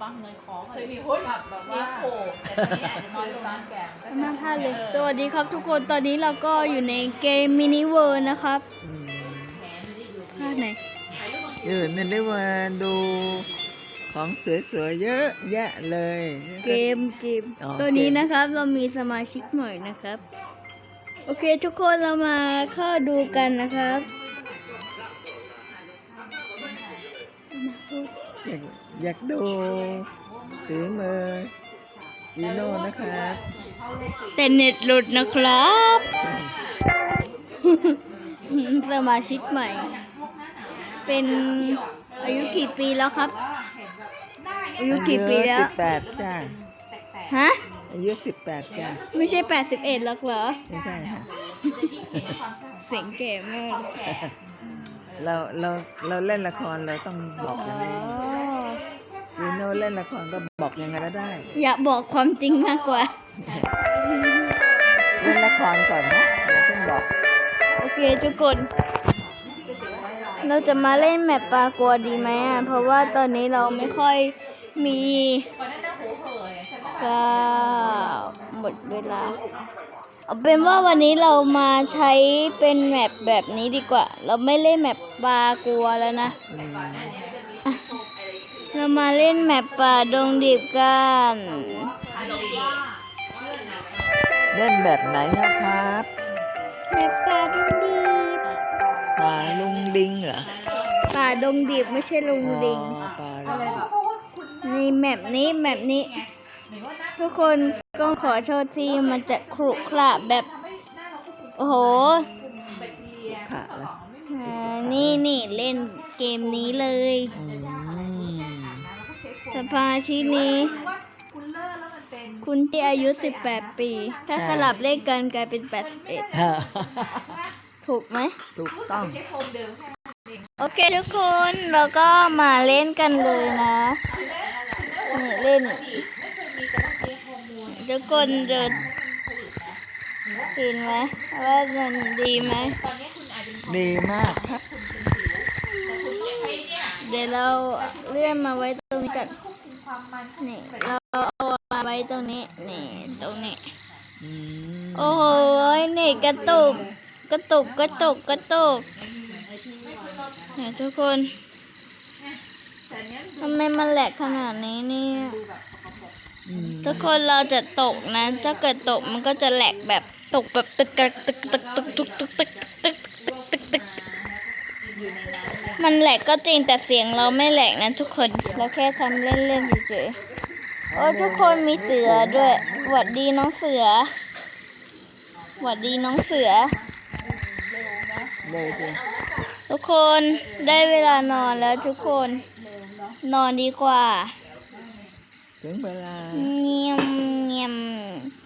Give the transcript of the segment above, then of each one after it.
ปะเงินขอเคยมีหุ้นแบบว่าโผล่แต่ตอนนี้อาจจะน้อยลงตามแก่ก็น่าพลาดเลย สวัสดีครับทุกคน ตอนนี้เราก็อยู่ในเกมมินิเวิร์นะครับอืมพลาดไหนเออนั่นได้มาดูของสวยๆเยอะแยะเลย เกมเกมอ๋อตัวนี้เกมนะครับเรามีสมาชิกใหม่นะครับ โอเคทุกคนเรามาเข้าดูกันนะครับ อยากอยากดูถือมือจีโน่นะครับแต่เน็ตหลุดนะครับ สมาชิกใหม่ เป็นอายุกี่ปีแล้วครับ อายุกี่ปีแล้ว สิบแปดจ้าฮะ อายุสิบแปดจ้าไม่ใช่81หรอกเหรอ ไม่ใช่ค่ะเสียงแก่มาก เราเราเราเล่นละครเราต้องบอกออ๋ย่าองนี้ จีโน่เล่นละครก็บอกยังไงก็ได้ อยากบอกความจริงมากกว่า เล่นละครก่อนนะอย่าเพิ่งบอก โอเคทุกคน เราจะมาเล่นแมปปลากัวดีไหมอะ เพราะว่าตอนนี้เราไม่ค่อยมีวันนั้นนะหูเหยใช่ไหมก็หมดเวลา เอาเป็นว่าวันนี้เรามาใช้เป็นแมปแบบนี้ดีกว่า เราไม่เล่นแมปปลากัวแล้วนะอืม เรามาเล่นแมปป่าดงดิบกัน เล่นแบบไหนนะครับแมปป่าดงดิบปลาลุงลิงเหรอป่าดงดิบไม่ใช่ลุงดิง อ๋อปลาลุงลิงนี่แมปนี้แมปนี้ ทุกคนก็ขอโทษที่มันจะขรุขระแบบ โอ้โหค่ะเหรออ่านี่นี่เล่นเกมนี้เลย อืม สภาชิกนี้ คุณเลิศแล้วมันเป็นคุณที่อายุ 18 ปี ถ้าสลับเลขกันกลายเป็น81 ถูกไหม ถูกต้อง ใช้โคมเดิมแค่โอเคทุกคนเราก็มาเล่นกันเลยนะนี่เล่นทุกคนเดินเห็นไหมว่ามันดีไหมดีมากครับ เดี๋ยวเราเลื่อนมาไว้ตรงนี้กัน นี่เราเอามาไว้ตรงนี้ นี่ตรงนี้อืมโอ้โหเน็ตกระตุก กระตุก กระตุก กระตุกเนี่ยทุกคนทำไมมันแหลกขนาดนี้เนี่ยอืมทุกคนเราจะตกนะ ถ้าเกิดตกมันก็จะแหลกแบบตกแบบตึกตึกตึกตึกตึกตึกตึกตึกตึกตึกตึกตึก มันแหลกก็จริงแต่เสียงเราไม่แหลกนะทุกคน เราแค่ทำเล่นๆเฉยๆโอ้ทุกคนมีเสือด้วยหวัดดีน้องเสือหวัดดีน้องเสือเลยสิทุกคนได้เวลานอนแล้วทุกคน นอนดีกว่า ถึงเวลาเงียมเงียม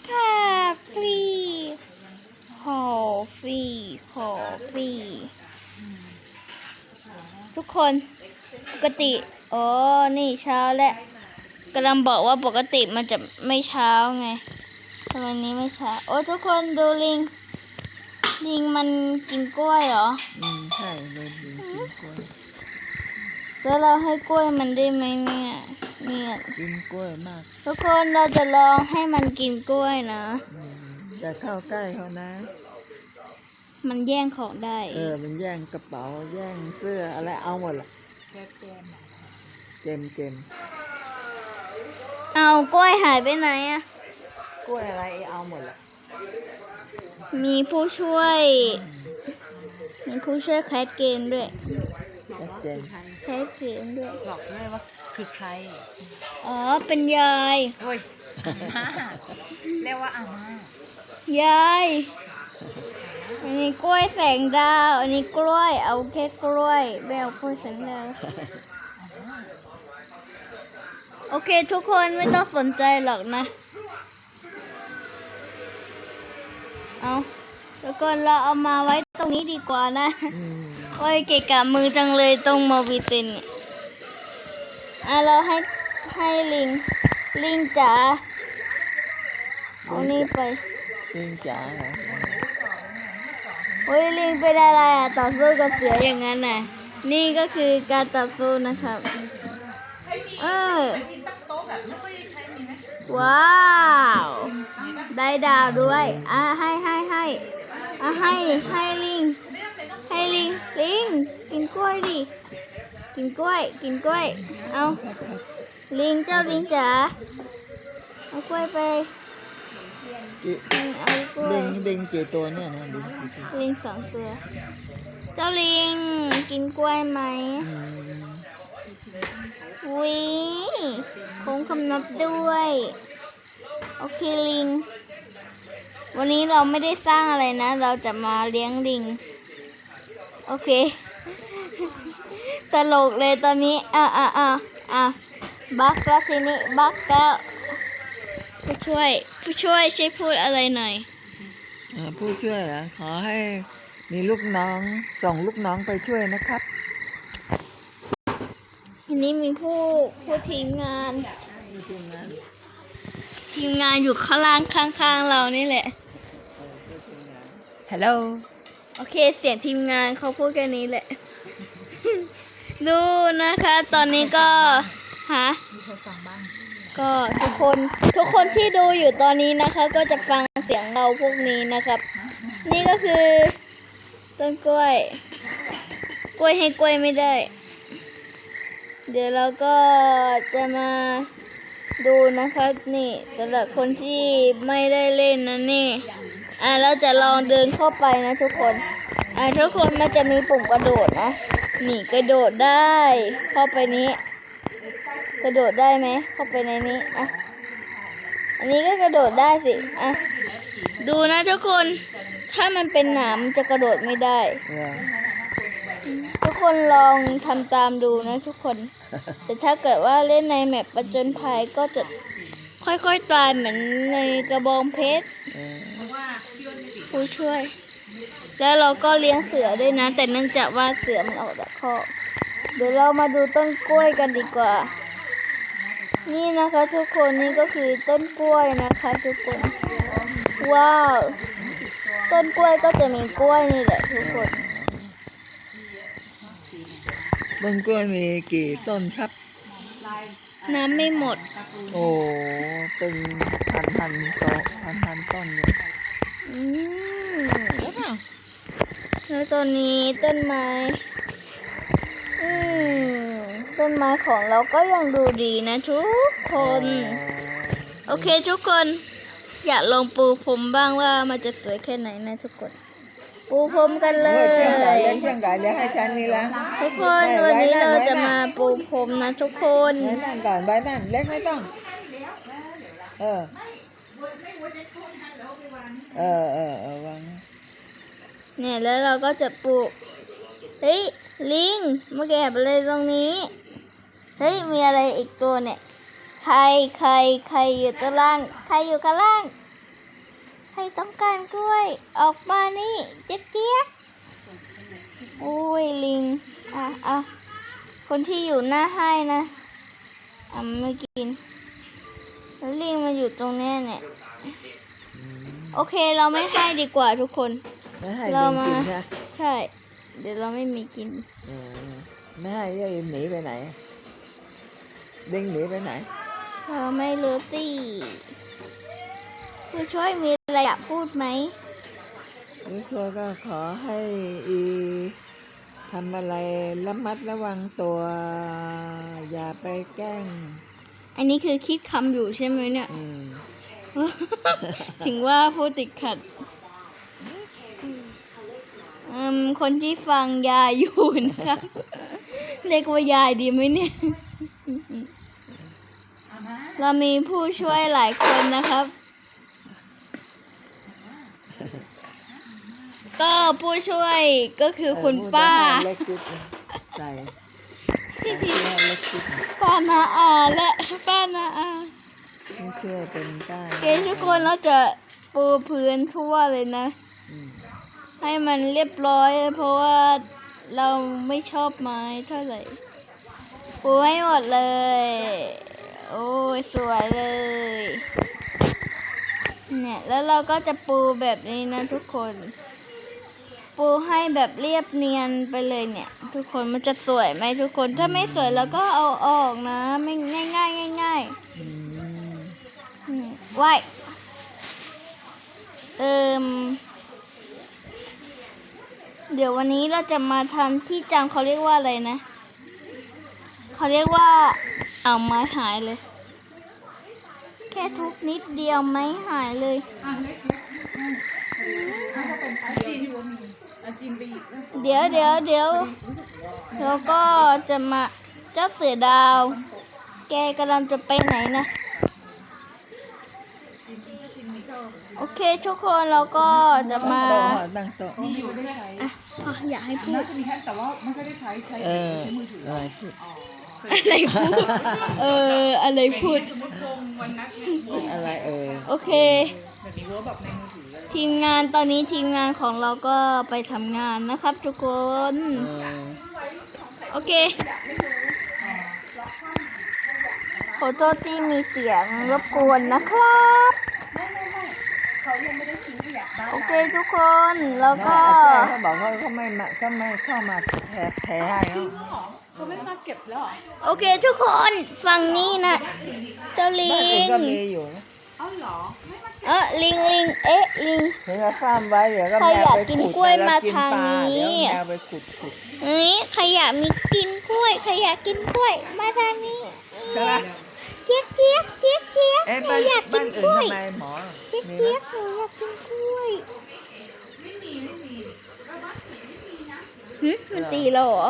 คาฟรีคอฟรีคอฟรี ทุกคนปกติอ๋อนี่เช้าแล้วกำลังบอกว่าปกติมันจะไม่เช้าไงแต่วันนี้ไม่เช้า โอ้ทุกคนดูลิง ลิงมันกินกล้วยเหรอ อืมใช่เลยดีกินกล้วยแล้วเราให้กล้วยมันได้ไหมเนี่ยเนี่ยกินกล้วยมาก ทุกคนเราจะลองให้มันกินกล้วยนะอืมจะเข้าใกล้เขานะ มันแย่งของได้ เออ มันแย่งกระเป๋า แย่งเสื้ออะไรเอาหมดละเกมเกมเอากล้วยหายไปไหนอะกล้วยอะไรเอาหมดละมีผู้ช่วย มีผู้ช่วยแคสเกมด้วยชัดเจนแคสเกมด้วย บอกด้วยว่าคือใคร อ๋อ เป็นยาย โอ้ยอาม่าเรียกว่าอาม่ายาย อันนี้กล้วยแสงดาว อันนี้กล้วย เอาแค่กล้วยไม่เอากล้วยแสงดาว โอเคทุกคนไม่ต้องสนใจหรอกนะ เอาทุกคนเราเอามาไว้ตรงนี้ดีกว่านะ โอ้ยเกะกะมือจังเลยตรงโมบิเซนเนี่ยอะเราให้ให้ลิง ลิงจ๋าเอานี่ไปลิงจ๋าเหรอ โอ้ยลิงเป็นอะไรอะต่อสู้กับเสืออย่างนั้นน่ะ นี่ก็คือการต่อสู้นะครับ เออว้าว ได้ดาวด้วย อะให้ให้ให้อะให้ให้ลิง ให้ลิงลิงกินกล้วยดิ กินกล้วย กินกล้วย เอาลิงเจ้าลิงจ๋าเอากล้วยไป ลิงลิงกี่ตัวเนี่ยนะลิงกี่ตัวลิงสองตัว เจ้าลิงกินกล้วยไหมอืมวิคงคำนับด้วย โอเคลิง วันนี้เราไม่ได้สร้างอะไรนะ เราจะมาเลี้ยงลิง โอเค ตลกเลยตอนนี้อะอะอะอะบักแล้วทีนี้บักแล้ว ผู้ช่วย ผู้ช่วยช่วยพูดอะไรหน่อยอ่าผู้ช่วยเหรอขอให้มีลูกน้องส่งลูกน้องไปช่วยนะครับทีนี้มีผู้ผู้ทีมงานมีทีมงานทีมงานอยู่ข้างล่างข้างๆเรานี่แหละ ฮัลโหล โอเคเสียงทีมงานเขาพูดแค่นี้แหละ ดูนะคะ ตอนนี้ก็ฮะ ก็ทุกคนทุกคนที่ดูอยู่ตอนนี้นะคะ ก็จะฟังเสียงเราพวกนี้นะครับ นี่ก็คือต้นกล้วย กล้วยให้กล้วยไม่ได้ เดี๋ยวเราก็จะมาดูนะคะนี่สำหรับคนที่ไม่ได้เล่นนะนี่ อะเราจะลองเดินเข้าไปนะทุกคน อะทุกคนมันจะมีปุ่มกระโดดนะ นี่กระโดดได้เข้าไปนี้ กระโดดได้ไหมเข้าไปในนี้อะอันนี้ก็กระโดดได้สิอะดูนะทุกคน ถ้ามันเป็นหนามมันจะกระโดดไม่ได้ ทุกคนลองทำตามดูนะทุกคน แต่ถ้าเกิดว่าเล่นในแมปประจนภัยก็จะค่อยๆตายเหมือนในกระบองเพชรออผู้ช่วย แล้วเราก็เลี้ยงเสือด้วยนะ แต่เนื่องจากว่าเสือมันออกจากคอกเดี๋ยวเรามาดูต้นกล้วยกันดีกว่า นี่นะคะทุกคนนี่ก็คือต้นกล้วยนะคะทุกคน ว้าว ต้นกล้วยก็จะมีกล้วยนี่แหละทุกคนต้นกล้วยมีกี่ต้นครับ น้ำไม่หมด โอ้เป็นพันพันๆต้นพันพันๆต้นเลยอืมแล้วเปล่าแล้วตอนนี้ต้นไม้ อืม ต้นไม้ของเราก็ยังดูดีนะทุกคน โอเคทุกคน อยากลองปูพรมบ้างว่ามันจะสวยแค่ไหนนะทุกคน ปูพรมกันเลเออเที่ยงไก่ยเลี้ยงเที่ยงไก่เลี้ยงให้ฉันนี่ละทุกคนวันนี้เราจะมาปูพรมนะทุกคน ไว้นั่นก่อนไว้นั่นเล็กไม่ต้อง เออ เออเออเออวางเนี่ยแล้วเราก็จะปลูกเฮ้ยลิงมาแก็บอะไรตรงนี้ เฮ้ย มีอะไรอีกตัวเนี่ย ใครใครใครอยู่ตรงล่าง ใครอยู่ข้างล่าง ใครต้องการกล้วย ออกมานี่เจ๊กเจี๊ยกโอ้ยลิง อะอะคนที่อยู่หน้าให้นะอะไม่กิน แล้วลิงมันอยู่ตรงเนี้ยเนี่ย โอเคเราไม่ให้ดีกว่าทุกคน ไม่ให้เราลิงมา กินนะใช่ เดี๋ยวเราไม่มีกินเออไม่ให้ยายหนีไปไหน ลิงหนีไปไหนเราไม่รู้สิผู้ช่วยมีอะไรอยากพูดไหมนี่ทัวก็ขอให้อีทำอะไรระมัดระวังตัว อย่าไปแกล้ง อันนี้คือคิดคำอยู่ใช่ไหมเนี่ยอืมถึงว่าพูดติดขัดอืมคนที่ฟังยายอยู่นะครับ เรียกว่ายายดีไหมเนี่ย เอามาเรามีผู้ช่วยหลายคนนะครับ ก็ผู้ช่วยก็คือคุณเออป้าเล็กจิ๊ดใส่ใส่เสื้อเล็กจิ๊ดป้านาอาและป้านาอาไม่เชื่อเป็นป้าโอเคทุกคนเราจะปูพื้นทั่วเลยนะอืมให้มันเรียบร้อยเพราะว่าเราไม่ชอบไม้เท่าไหร่ปูให้หมดเลย โอ้ยสวยเลย เนี่ย แล้วเราก็จะปูแบบนี้นะทุกคน ปูให้แบบเรียบเนียนไปเลยเนี่ย ทุกคนมันจะสวยไหมทุกคนถ้าไม่สวยเราก็เอาออกนะ ไม่ง่ายง่ายง่ายง่ายไหว้เอิมเดี๋ยววันนี้เราจะมาทำที่จำเขาเรียกว่าอะไรนะ เขาเรียกว่า เอาไม้หายเลย แค่ทุบนิดเดียวไม้หายเลยอะเล็กๆถ้าเป็นอาจีนอาจีนไปอีกนะเดี๋ยวเดี๋ยวเดี๋ยวแล้วก็จะมาเจ้าเสือดาว แกกำลังจะไปไหนนะ โอเคทุกคนเราก็จะมาโต๊ะตั้งโต๊ะมีอยู่ได้ใช้อะขออยากให้พูน่าดจะมีแค่แต่ว่าไม่ค่อยได้ใช้ใช้เออใช้มือถือ อะไรพูดอะไรพูด เออ อะไรพูด สมมติลงวันนัดเนี่ยอะไรเออ โอเค แบบนี้เวิร์กแบบในมือถือเลยทีมงานตอนนี้ทีมงานของเราก็ไปทำงานนะครับทุกคน เออ โอเค ขอโทษที่มีเสียงรบกวนนะครับเขายังไม่ได้ทิ้งขยะบ้านโอเคทุกคน แล้วก็แเขาบอกเขาเขาไม่มาเขาไม่เข้ามาแพ้แพ้ให้เขา เขาไม่มาเก็บแล้วเหรอโอเค ทุกคนฝั่งนี้นะเจ้าลิบ้านอื่นงก็มีอยู่นะเอ้าเหรอเออลิงลิงเอ๊ะลิง เห็นเขาฟ้ามไว้เดี๋ยวก็ใครแมอวยากไปกินขุดกล้วยแวมากินทางปลนี้ เดี๋ยวแมวไปขุดขุดเอ้ยใครอยากมีกินกล้วยใครอยากกินกล้วย มาทางนี้ใช่ไหมเจี๊ยบเจี๊ยบเจี๊ยบเจี๊ยบเอ๊ะหนูบ้านอยากกิบ้านนอื่กนล้วยทำไมหมอเจี๊ยบมีเจี๊ยไหมบหนูอยากกินกล้วยหึมันตีเราเหรอ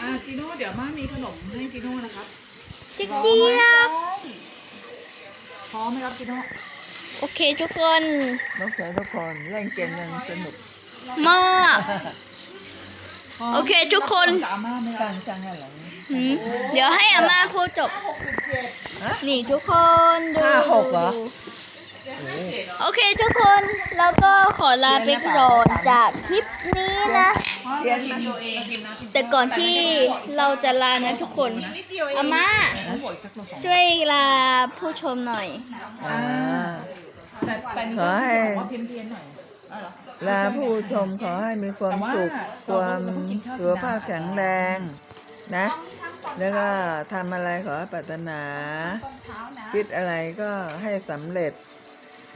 อ่าจีโน่เดี๋ยวมามีขนมให้จีโน่นะครับเจี๊ยบเจี๊ยบพร้อมไหมครับจีโน่โอเคทุกคน น้องเสือทุกคนเล่นเกมกันสนุกมากโอเคทุกคน จะอาม่าไหมคสรัร้าบงสร้างอะไรหืมเดี๋ยวให้อาม่าพูดจบฮะนี่ทุกคนดูห้าหกเหรอดู โอ้โอเคทุกคนแล้วก็ขอลาไปก่อนจากคลิปนี้นะเรียนมาตัวเองกินนะแต่ก่อนที่เราจะลานะทุกคนนิดเดียวเองอาม่าต้องบวกอีกสักตัวสองช่วยลาผู้ชมหน่อยอ่าแต่แต่นี่ขอให้บอกว่าเพี้ยนเพียนๆหน่อยอ๋อเหรอลาผู้ชมขอให้มีความสุขความสุขภาพแข็งแรงนะ แล้วก็ทำอะไรขอให้ปรารถนาตอนเช้านะคิดอะไรก็ให้สำเร็จ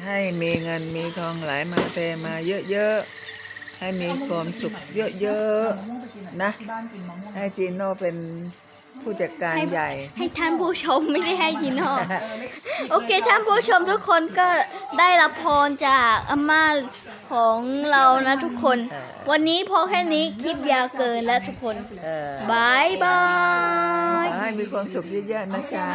ให้มีเงินมีทองไหลมาเทมาเยอะๆ ให้มีความสุขเยอะมะม่วงไปกินหอยนะที่บ้านกินมะม่วงๆให้จีโน่เป็นผู้จัดการใหญ่ ให้ท่านผู้ชมไม่ได้ให้ทีโน่โอเคท่านผู้ชมทุกคนก็ได้รับพรจากอาม่าของเรานะทุกคนเออวันนี้พอแค่นี้คลิปยาวเกินแล้วทุกคนเออบายบายขอให้มีความสุขเยอะๆนะจ๊ะ